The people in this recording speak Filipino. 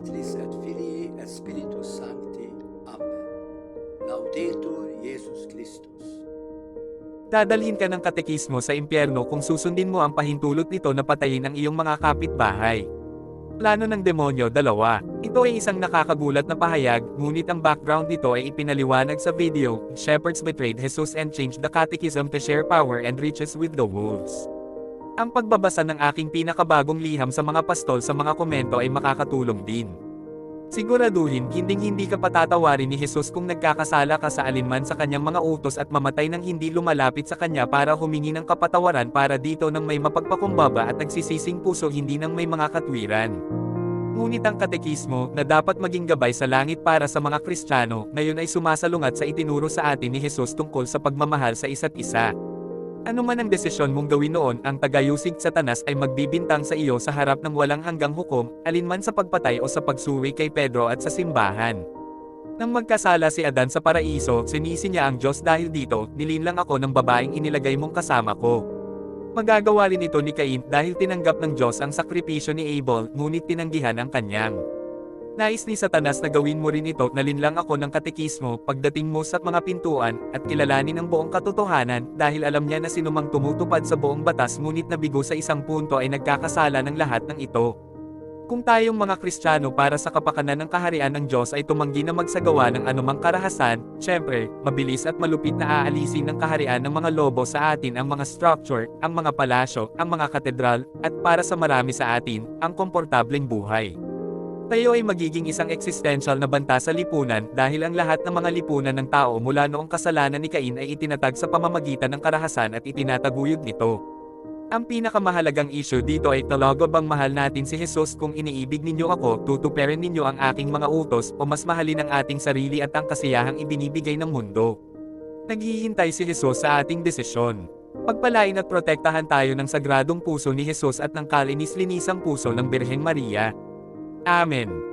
Patris et Filii et Spiritus Sancti. Amen. Laudetur Jesus Christus. Dadalhin ka ng katekismo sa impyerno kung susundin mo ang pahintulot nito na patayin ang iyong mga kapitbahay. Plano ng demonyo dalawa. Ito ay isang nakakagulat na pahayag, ngunit ang background nito ay ipinaliwanag sa video, Shepherds betrayed Jesus and changed the catechism to share power and riches with the wolves. Ang pagbabasa ng aking pinakabagong liham sa mga pastol sa mga komento ay makakatulong din. Siguraduhin hinding-hindi ka patatawarin ni Jesus kung nagkakasala ka sa alinman sa kanyang mga utos at mamatay nang hindi lumalapit sa kanya para humingi ng kapatawaran para dito ng may mapagpakumbaba at nagsisising puso hindi ng may mga katwiran. Ngunit ang katekismo na dapat maging gabay sa langit para sa mga Kristiyano, ngayon ay sumasalungat sa itinuro sa atin ni Jesus tungkol sa pagmamahal sa isa't isa. Ano man ang desisyon mong gawin noon, ang tagayusig satanas ay magbibintang sa iyo sa harap ng walang hanggang hukom, alinman sa pagpatay o sa pagsuwi kay Pedro at sa simbahan. Nang magkasala si Adan sa paraiso, sinisi niya ang Diyos dahil dito, nilinlang ako ng babaeng inilagay mong kasama ko. Magagawa rin ito ni Cain dahil tinanggap ng Diyos ang sakripisyo ni Abel, ngunit tinanggihan ang kanyang. Nais ni Satanas na gawin mo rin ito na linlang ako ng katekismo pagdating mo sa mga pintuan at kilalanin ang buong katotohanan dahil alam niya na sinumang tumutupad sa buong batas ngunit nabigo sa isang punto ay nagkakasala ng lahat ng ito. Kung tayong mga Kristiyano para sa kapakanan ng kaharian ng Diyos ay tumanggi na magsagawa ng anumang karahasan, syempre, mabilis at malupit na aalisin ng kaharian ng mga lobo sa atin ang mga structure, ang mga palasyo, ang mga katedral, at para sa marami sa atin, ang komportableng buhay. Tayo ay magiging isang existential na banta sa lipunan dahil ang lahat ng mga lipunan ng tao mula noong kasalanan ni Cain ay itinatag sa pamamagitan ng karahasan at itinataguyod nito. Ang pinakamahalagang issue dito ay talaga bang mahal natin si Jesus kung iniibig ninyo ako, tutuperin ninyo ang aking mga utos o mas mahalin ang ating sarili at ang kasiyahang ibinibigay ng mundo. Naghihintay si Jesus sa ating desisyon. Pagpalain at protektahan tayo ng sagradong puso ni Jesus at ng kalinis-linisang puso ng Birheng Maria. Amen.